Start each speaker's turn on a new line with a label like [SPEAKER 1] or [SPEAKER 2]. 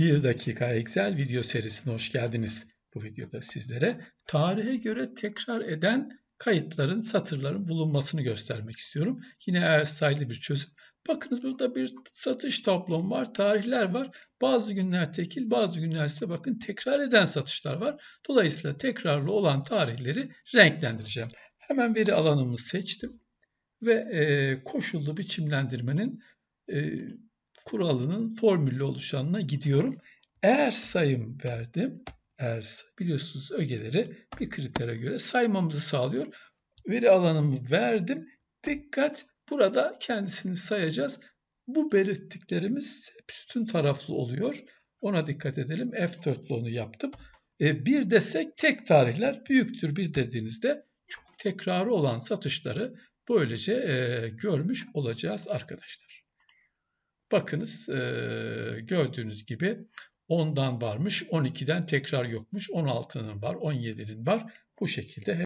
[SPEAKER 1] 1 dakika Excel video serisine hoş geldiniz. Bu videoda sizlere tarihe göre tekrar eden kayıtların, satırların bulunmasını göstermek istiyorum. Yine eğer sayılı bir çözüm. Bakınız burada bir satış tablom var, tarihler var. Bazı günler tekil, bazı günler ise bakın tekrar eden satışlar var. Dolayısıyla tekrarlı olan tarihleri renklendireceğim. Hemen veri alanımı seçtim ve e, koşullu biçimlendirmenin e, kuralının formülle oluşanına gidiyorum. Eğer sayım verdim, eğer biliyorsunuz ögeleri bir kritere göre saymamızı sağlıyor. Veri alanımı verdim. Dikkat burada kendisini sayacağız. Bu belirttiklerimiz sütun taraflı oluyor. Ona dikkat edelim. F4'lüğünü yaptım. E, bir desek tek tarihler büyüktür bir dediğinizde çok tekrarı olan satışları böylece e, görmüş olacağız arkadaşlar. Bakınız e, gördüğünüz gibi 10'dan varmış, 12'den tekrar yokmuş, 16'nın var, 17'nin var. Bu şekilde